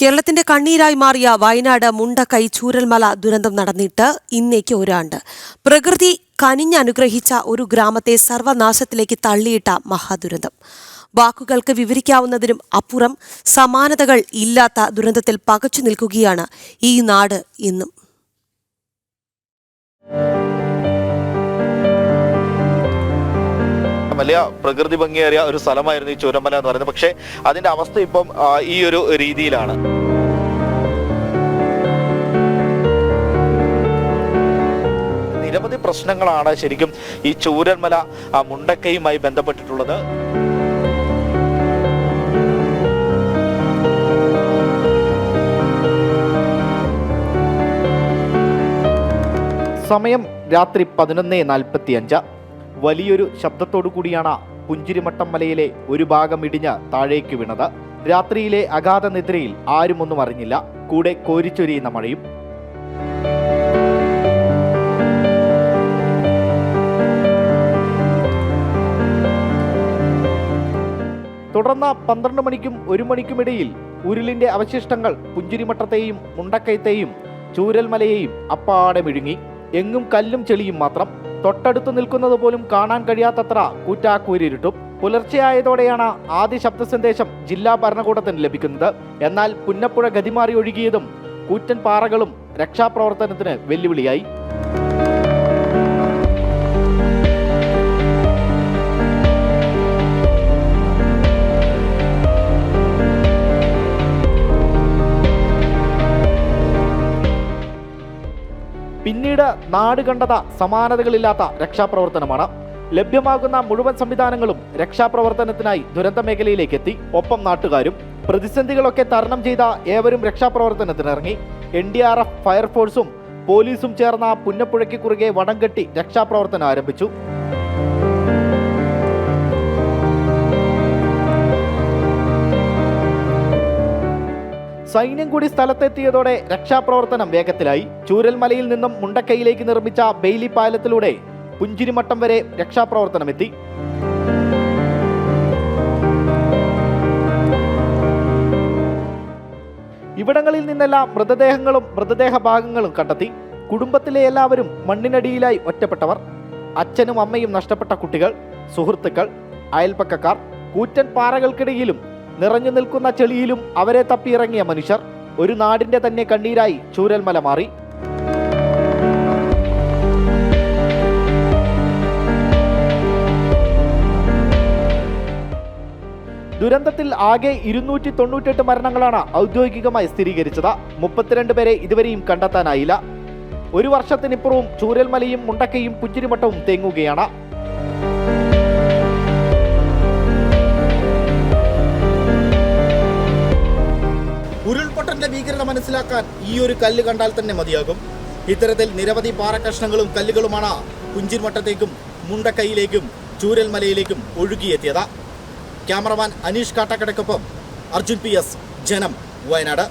കേരളത്തിന്റെ കണ്ണീരായി മാറിയ വയനാട് മുണ്ടക്കൈ ചൂരൽമല ദുരന്തം നടന്നിട്ട് ഇന്നേക്ക് ഒരാണ്ട്. പ്രകൃതി കനിഞ്ഞനുഗ്രഹിച്ച ഒരു ഗ്രാമത്തെ സർവനാശത്തിലേക്ക് തള്ളിയിട്ട മഹാദുരന്തം. വാക്കുകൾക്ക് വിവരിക്കാവുന്നതിനും അപ്പുറം സമാനതകൾ ഇല്ലാത്ത ദുരന്തത്തിൽ പകച്ചു നിൽക്കുകയാണ് ഈ നാട് ഇന്നും. വലിയ പ്രകൃതി ഭംഗിയേറിയ ഒരു സ്ഥലമായിരുന്നു ഈ ചൂരമല എന്ന് പറയുന്നത്. പക്ഷേ അതിന്റെ അവസ്ഥ ഇപ്പം ഈ ഒരു രീതിയിലാണ്. നിരവധി പ്രശ്നങ്ങളാണ് ശരിക്കും ഈ ചൂരന്മല മുണ്ടക്കയുമായി ബന്ധപ്പെട്ടിട്ടുള്ളത്. സമയം രാത്രി പതിനൊന്ന് നാൽപ്പത്തി അഞ്ച് വലിയൊരു ശബ്ദത്തോടു കൂടിയാണ് പുഞ്ചിരിമട്ടം മലയിലെ ഒരു ഭാഗം ഇടിഞ്ഞ് താഴേക്ക് വീണത്. രാത്രിയിലെ അഗാധ നിദ്രയിൽ ആരും ഒന്നും അറിഞ്ഞില്ല. കൂടെ കോരിച്ചൊരിയുന്ന മഴയും. തുടർന്ന് പന്ത്രണ്ട് മണിക്കും ഒരു മണിക്കുമിടയിൽ ഉരുളിന്റെ അവശിഷ്ടങ്ങൾ പുഞ്ചിരിമട്ടത്തെയും മുണ്ടക്കയത്തെയും ചൂരൽമലയെയും അപ്പാടെ മിഴുങ്ങി എങ്ങും കല്ലും ചെളിയും മാത്രം. തൊട്ടടുത്ത് നിൽക്കുന്നത് പോലും കാണാൻ കഴിയാത്തത്ര കൂറ്റാക്കൂരിരുട്ടും. പുലർച്ചെയായതോടെയാണ് ആദ്യ ശബ്ദ സന്ദേശം ജില്ലാ ഭരണകൂടത്തിന് ലഭിക്കുന്നത്. എന്നാൽ പുന്നപ്പുഴ ഗതിമാറി ഒഴുകിയതും കൂറ്റൻ പാറകളും രക്ഷാപ്രവർത്തനത്തിന് വെല്ലുവിളിയായി. പിന്നീട് നാട് കണ്ടത സമാനതകളില്ലാത്ത രക്ഷാപ്രവർത്തനമാണ്. ലഭ്യമാകുന്ന മുഴുവൻ സംവിധാനങ്ങളും രക്ഷാപ്രവർത്തനത്തിനായി ദുരന്ത മേഖലയിലേക്ക് എത്തി ഒപ്പം നാട്ടുകാരും പ്രതിസന്ധികളൊക്കെ തരണം ചെയ്ത ഏവരും രക്ഷാപ്രവർത്തനത്തിനിറങ്ങി. എൻ ഡി ആർ എഫ് ഫയർഫോഴ്സും പോലീസും ചേർന്ന പുന്നപ്പുഴയ്ക്ക് കുറുകെ വടം കെട്ടി രക്ഷാപ്രവർത്തനം ആരംഭിച്ചു. സൈന്യം കൂടി സ്ഥലത്തെത്തിയതോടെ രക്ഷാപ്രവർത്തനം വേഗത്തിലായി. ചൂരൽമലയിൽ നിന്നും മുണ്ടക്കൈയിലേക്ക് നിർമ്മിച്ച ബെയിലി പാലത്തിലൂടെ പുഞ്ചിരിമട്ടം വരെ രക്ഷാപ്രവർത്തനമെത്തി. ഇവിടങ്ങളിൽ നിന്നെല്ലാം മൃതദേഹങ്ങളും മൃതദേഹ ഭാഗങ്ങളും കണ്ടെത്തി. കുടുംബത്തിലെ എല്ലാവരും മണ്ണിനടിയിലായി ഒറ്റപ്പെട്ടവർ അച്ഛനും അമ്മയും നഷ്ടപ്പെട്ട കുട്ടികൾ സുഹൃത്തുക്കൾ അയൽപ്പക്കക്കാർ കൂറ്റൻ പാറകൾക്കിടയിലും നിറഞ്ഞു നിൽക്കുന്ന ചെളിയിലും അവരെ തപ്പിയിറങ്ങിയ മനുഷ്യർ ഒരു നാടിന്റെ തന്നെ കണ്ണീരായി ചൂരൽമല മാറി. ദുരന്തത്തിൽ ആകെ ഇരുന്നൂറ്റി തൊണ്ണൂറ്റെട്ട് മരണങ്ങളാണ് ഔദ്യോഗികമായി സ്ഥിരീകരിച്ചത്. മുപ്പത്തിരണ്ട് പേരെ ഇതുവരെയും കണ്ടെത്താനായില്ല. ഒരു വർഷത്തിനിപ്പുറവും ചൂരൽമലയും മുണ്ടക്കയും പുഞ്ചിരിമട്ടവും തേങ്ങുകയാണ്. മനസ്സിലാക്കാൻ ഈ ഒരു കല്ല് കണ്ടാൽ തന്നെ മതിയാകും. ഇത്തരത്തിൽ നിരവധി പാറക്കഷ്ണങ്ങളും കല്ലുകളുമാണ് പുഞ്ചിരിമട്ടത്തേക്കും മുണ്ടക്കൈയിലേക്കും ചൂരൽമലയിലേക്കും ഒഴുകിയെത്തിയത്. ക്യാമറമാൻ അനീഷ് കാട്ടാക്കടക്കൊപ്പം അർജുൻ പി എസ് ജനം വയനാട്.